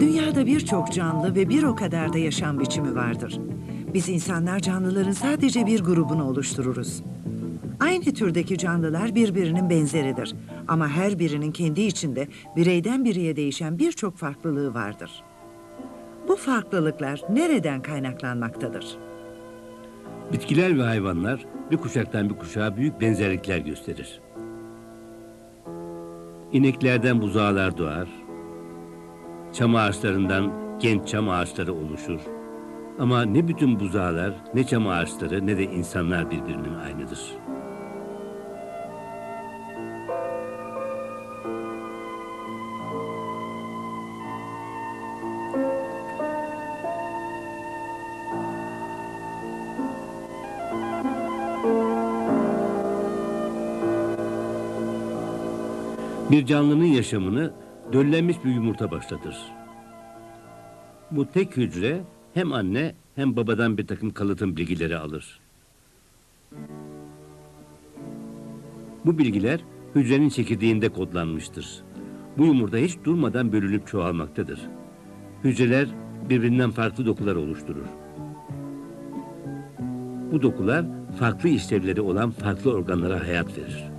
Dünyada birçok canlı ve bir o kadar da yaşam biçimi vardır. Biz insanlar canlıların sadece bir grubunu oluştururuz. Aynı türdeki canlılar birbirinin benzeridir. Ama her birinin kendi içinde bireyden bireye değişen birçok farklılığı vardır. Bu farklılıklar nereden kaynaklanmaktadır? Bitkiler ve hayvanlar bir kuşaktan bir kuşağa büyük benzerlikler gösterir. İneklerden buzağlar doğar. Çam ağaçlarından genç çam ağaçları oluşur. Ama ne bütün buzağlar, ne çam ağaçları ne de insanlar birbirinin aynıdır. Bir canlının yaşamını döllenmiş bir yumurta başlatır. Bu tek hücre hem anne hem babadan bir takım kalıtım bilgileri alır. Bu bilgiler hücrenin çekirdeğinde kodlanmıştır. Bu yumurta hiç durmadan bölünüp çoğalmaktadır. Hücreler birbirinden farklı dokular oluşturur. Bu dokular farklı işlevleri olan farklı organlara hayat verir.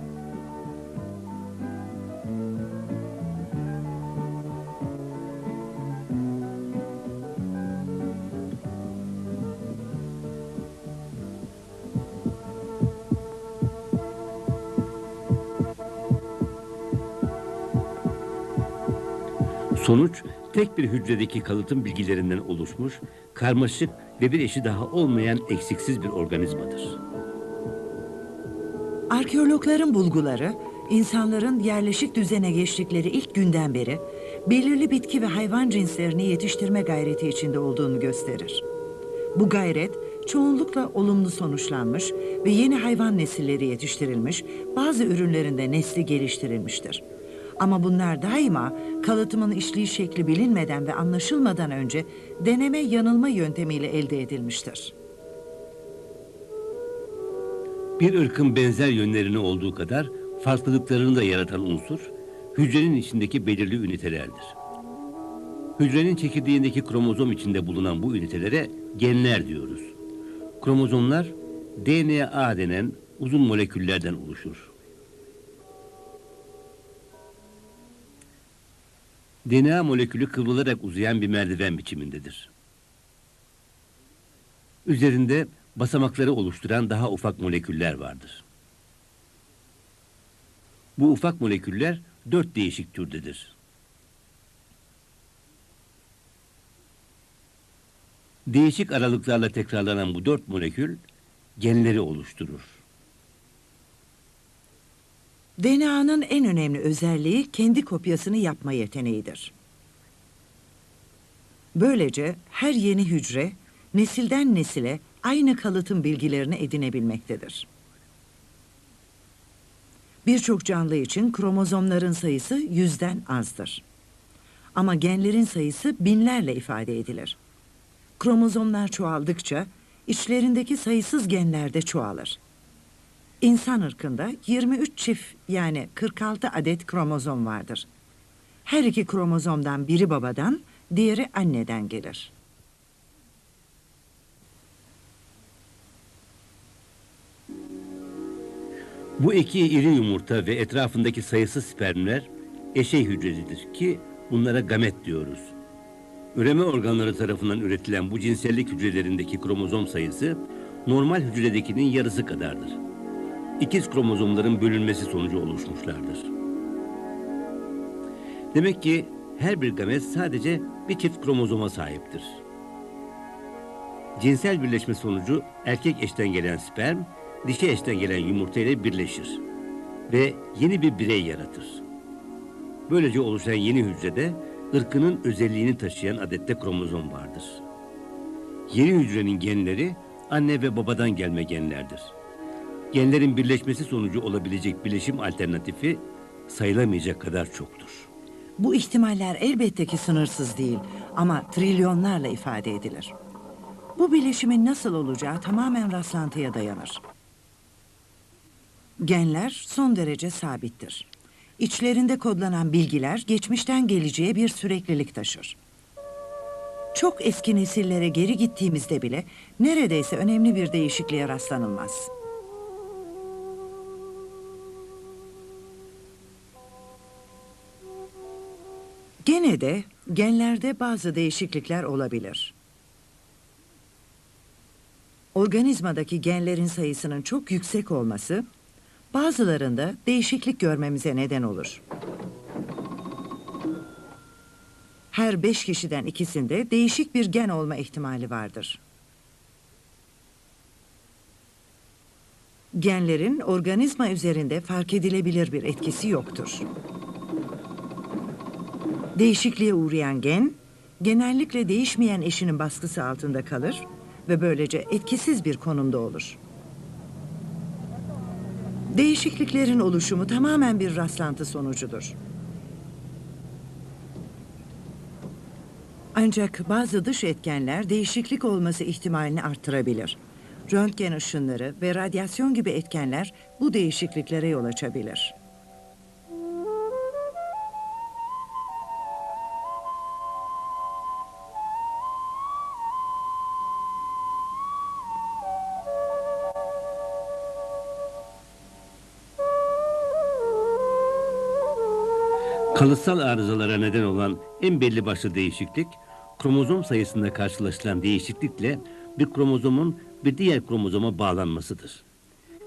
Sonuç tek bir hücredeki kalıtım bilgilerinden oluşmuş, karmaşık ve bir eşi daha olmayan eksiksiz bir organizmadır. Arkeologların bulguları, insanların yerleşik düzene geçtikleri ilk günden beri belirli bitki ve hayvan cinslerini yetiştirme gayreti içinde olduğunu gösterir. Bu gayret çoğunlukla olumlu sonuçlanmış ve yeni hayvan nesilleri yetiştirilmiş, bazı ürünlerinde nesli geliştirilmiştir. Ama bunlar daima kalıtımın işleyiş şekli bilinmeden ve anlaşılmadan önce deneme yanılma yöntemiyle elde edilmiştir. Bir ırkın benzer yönlerini olduğu kadar farklılıklarını da yaratan unsur, hücrenin içindeki belirli ünitelerdir. Hücrenin çekirdeğindeki kromozom içinde bulunan bu ünitelere genler diyoruz. Kromozomlar DNA denen uzun moleküllerden oluşur. DNA molekülü kıvrılarak uzayan bir merdiven biçimindedir. Üzerinde basamakları oluşturan daha ufak moleküller vardır. Bu ufak moleküller dört değişik türdedir. Değişik aralıklarla tekrarlanan bu dört molekül genleri oluşturur. DNA'nın en önemli özelliği kendi kopyasını yapma yeteneğidir. Böylece her yeni hücre nesilden nesile aynı kalıtım bilgilerini edinebilmektedir. Birçok canlı için kromozomların sayısı yüzden azdır. Ama genlerin sayısı binlerle ifade edilir. Kromozomlar çoğaldıkça içlerindeki sayısız genler de çoğalır. İnsan ırkında 23 çift yani 46 adet kromozom vardır. Her iki kromozomdan biri babadan, diğeri anneden gelir. Bu iki iri yumurta ve etrafındaki sayısız spermler eşey hücrelidir ki bunlara gamet diyoruz. Üreme organları tarafından üretilen bu cinsellik hücrelerindeki kromozom sayısı normal hücredekinin yarısı kadardır. İkiz kromozomların bölünmesi sonucu oluşmuşlardır. Demek ki her bir gamet sadece bir çift kromozoma sahiptir. Cinsel birleşme sonucu erkek eşten gelen sperm, dişi eşten gelen yumurta ile birleşir ve yeni bir birey yaratır. Böylece oluşan yeni hücrede ırkının özelliğini taşıyan adette kromozom vardır. Yeni hücrenin genleri anne ve babadan gelme genlerdir. Genlerin birleşmesi sonucu olabilecek bileşim alternatifi sayılamayacak kadar çoktur. Bu ihtimaller elbette ki sınırsız değil ama trilyonlarla ifade edilir. Bu bileşimin nasıl olacağı tamamen rastlantıya dayanır. Genler son derece sabittir. İçlerinde kodlanan bilgiler geçmişten geleceğe bir süreklilik taşır. Çok eski nesillere geri gittiğimizde bile neredeyse önemli bir değişikliğe rastlanılmaz. Gene de genlerde bazı değişiklikler olabilir. Organizmadaki genlerin sayısının çok yüksek olması bazılarında değişiklik görmemize neden olur. Her beş kişiden ikisinde değişik bir gen olma ihtimali vardır. Genlerin organizma üzerinde fark edilebilir bir etkisi yoktur. Değişikliğe uğrayan gen, genellikle değişmeyen eşinin baskısı altında kalır ve böylece etkisiz bir konumda olur. Değişikliklerin oluşumu tamamen bir rastlantı sonucudur. Ancak bazı dış etkenler değişiklik olması ihtimalini arttırabilir. Röntgen ışınları ve radyasyon gibi etkenler bu değişikliklere yol açabilir. Kalıtsal arızalara neden olan en belli başlı değişiklik, kromozom sayısında karşılaşılan değişiklikle bir kromozomun bir diğer kromozoma bağlanmasıdır.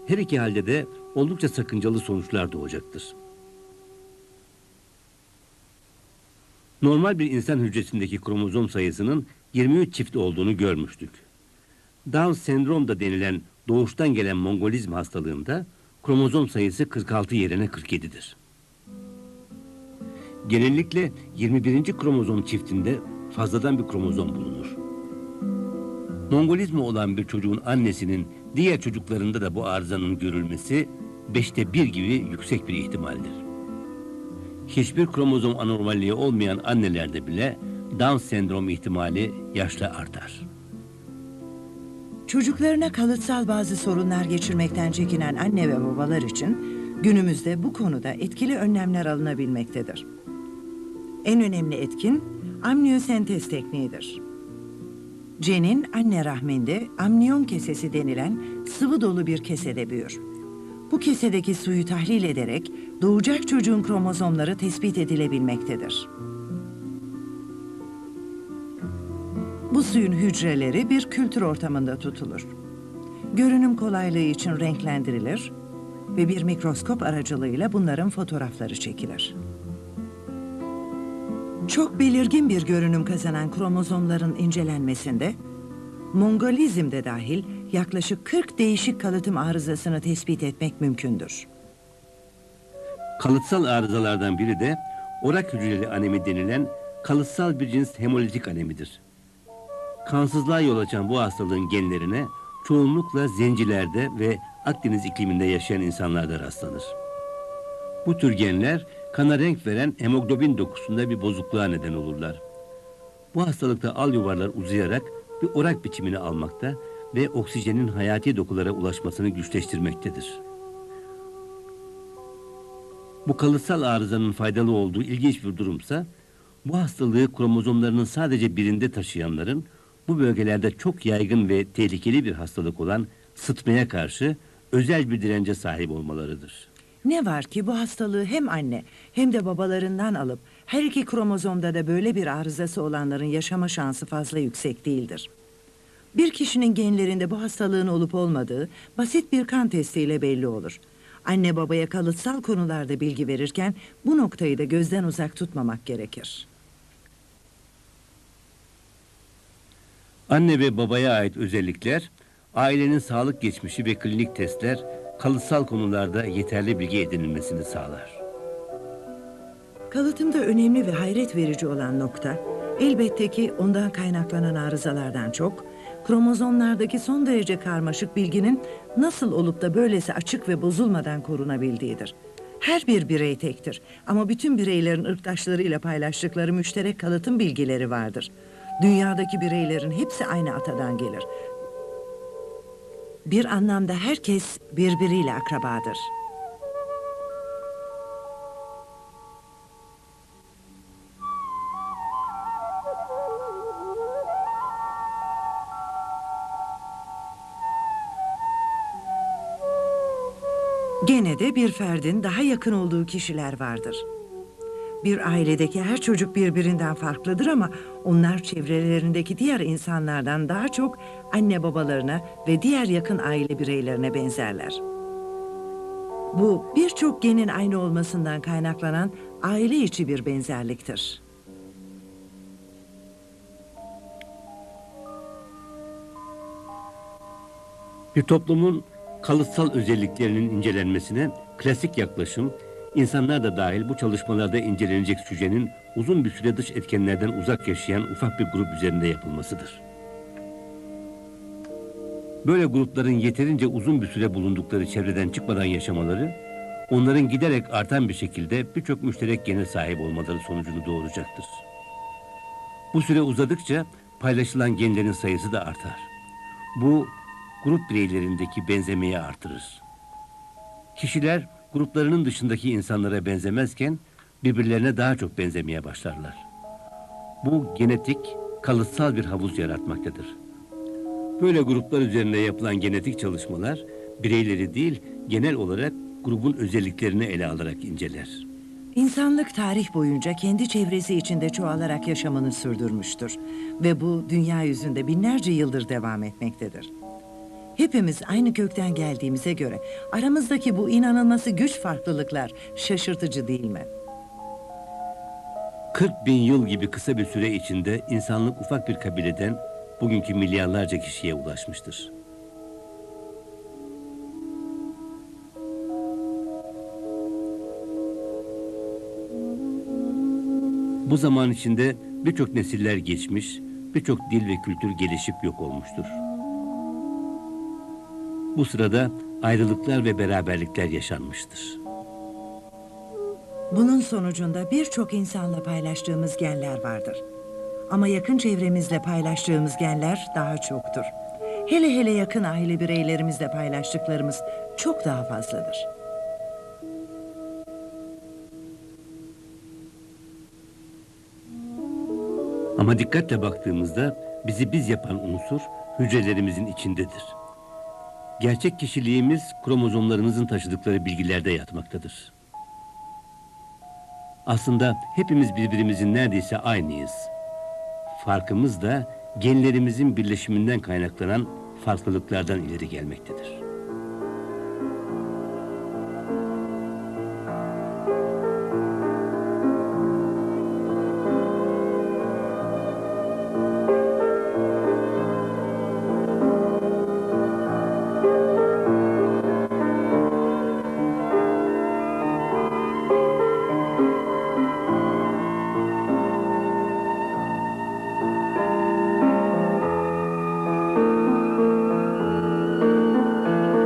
Her iki halde de oldukça sakıncalı sonuçlar doğacaktır. Normal bir insan hücresindeki kromozom sayısının 23 çift olduğunu görmüştük. Down sendrom da denilen doğuştan gelen mongolizm hastalığında kromozom sayısı 46 yerine 47'dir. Genellikle 21. kromozom çiftinde fazladan bir kromozom bulunur. Mongolizmi olan bir çocuğun annesinin diğer çocuklarında da bu arızanın görülmesi beşte bir gibi yüksek bir ihtimaldir. Hiçbir kromozom anormalliği olmayan annelerde bile Down sendrom ihtimali yaşla artar. Çocuklarına kalıtsal bazı sorunlar geçirmekten çekinen anne ve babalar için günümüzde bu konuda etkili önlemler alınabilmektedir. En önemli etkin amniyosentez tekniğidir. Cenin anne rahminde amniyon kesesi denilen sıvı dolu bir kesede büyür. Bu kesedeki suyu tahlil ederek doğacak çocuğun kromozomları tespit edilebilmektedir. Bu suyun hücreleri bir kültür ortamında tutulur. Görünüm kolaylığı için renklendirilir ve bir mikroskop aracılığıyla bunların fotoğrafları çekilir. Çok belirgin bir görünüm kazanan kromozomların incelenmesinde, Mongolizm de dahil yaklaşık 40 değişik kalıtım arızasını tespit etmek mümkündür. Kalıtsal arızalardan biri de orak hücreli anemi denilen kalıtsal bir cins hemolitik anemidir. Kansızlığa yol açan bu hastalığın genlerine çoğunlukla zencilerde ve Akdeniz ikliminde yaşayan insanlarda rastlanır. Bu tür genler kana renk veren hemoglobin dokusunda bir bozukluğa neden olurlar. Bu hastalıkta al yuvarlar uzayarak bir orak biçimini almakta ve oksijenin hayati dokulara ulaşmasını güçleştirmektedir. Bu kalıtsal arızanın faydalı olduğu ilginç bir durumsa, bu hastalığı kromozomlarının sadece birinde taşıyanların bu bölgelerde çok yaygın ve tehlikeli bir hastalık olan sıtmaya karşı özel bir dirence sahip olmalarıdır. Ne var ki bu hastalığı hem anne hem de babalarından alıp her iki kromozomda da böyle bir arızası olanların yaşama şansı fazla yüksek değildir. Bir kişinin genlerinde bu hastalığın olup olmadığı basit bir kan testiyle belli olur. Anne babaya kalıtsal konularda bilgi verirken bu noktayı da gözden uzak tutmamak gerekir. Anne ve babaya ait özellikler, ailenin sağlık geçmişi ve klinik testler kalıtsal konularda yeterli bilgi edinilmesini sağlar. Kalıtımda önemli ve hayret verici olan nokta elbette ki ondan kaynaklanan arızalardan çok kromozomlardaki son derece karmaşık bilginin nasıl olup da böylesi açık ve bozulmadan korunabildiğidir. Her bir birey tektir ama bütün bireylerin ırktaşlarıyla paylaştıkları müşterek kalıtım bilgileri vardır. Dünyadaki bireylerin hepsi aynı atadan gelir. Bir anlamda herkes birbiriyle akrabadır. Gene de bir ferdin daha yakın olduğu kişiler vardır. Bir ailedeki her çocuk birbirinden farklıdır ama onlar çevrelerindeki diğer insanlardan daha çok anne babalarına ve diğer yakın aile bireylerine benzerler. Bu birçok genin aynı olmasından kaynaklanan aile içi bir benzerliktir. Bir toplumun kalıtsal özelliklerinin incelenmesine klasik yaklaşım, insanlar da dahil bu çalışmalarda incelenecek sücenin uzun bir süre dış etkenlerden uzak yaşayan ufak bir grup üzerinde yapılmasıdır. Böyle grupların yeterince uzun bir süre bulundukları çevreden çıkmadan yaşamaları, onların giderek artan bir şekilde birçok müşterek gene sahip olmaları sonucunu doğuracaktır. Bu süre uzadıkça paylaşılan genlerin sayısı da artar. Bu grup bireylerindeki benzemeyi artırır. Kişiler gruplarının dışındaki insanlara benzemezken birbirlerine daha çok benzemeye başlarlar. Bu genetik, kalıtsal bir havuz yaratmaktadır. Böyle gruplar üzerinde yapılan genetik çalışmalar bireyleri değil, genel olarak grubun özelliklerini ele alarak inceler. İnsanlık tarih boyunca kendi çevresi içinde çoğalarak yaşamını sürdürmüştür ve bu dünya yüzünde binlerce yıldır devam etmektedir. Hepimiz aynı kökten geldiğimize göre aramızdaki bu inanılması güç farklılıklar şaşırtıcı değil mi? 40 bin yıl gibi kısa bir süre içinde insanlık ufak bir kabileden bugünkü milyarlarca kişiye ulaşmıştır. Bu zaman içinde birçok nesiller geçmiş, birçok dil ve kültür gelişip yok olmuştur. Bu sırada ayrılıklar ve beraberlikler yaşanmıştır. Bunun sonucunda birçok insanla paylaştığımız genler vardır. Ama yakın çevremizle paylaştığımız genler daha çoktur. Hele hele yakın aile bireylerimizle paylaştıklarımız çok daha fazladır. Ama dikkatle baktığımızda bizi biz yapan unsur hücrelerimizin içindedir. Gerçek kişiliğimiz kromozomlarımızın taşıdıkları bilgilerde yatmaktadır. Aslında hepimiz birbirimizin neredeyse aynıyız. Farkımız da genlerimizin birleşiminden kaynaklanan farklılıklardan ileri gelmektedir.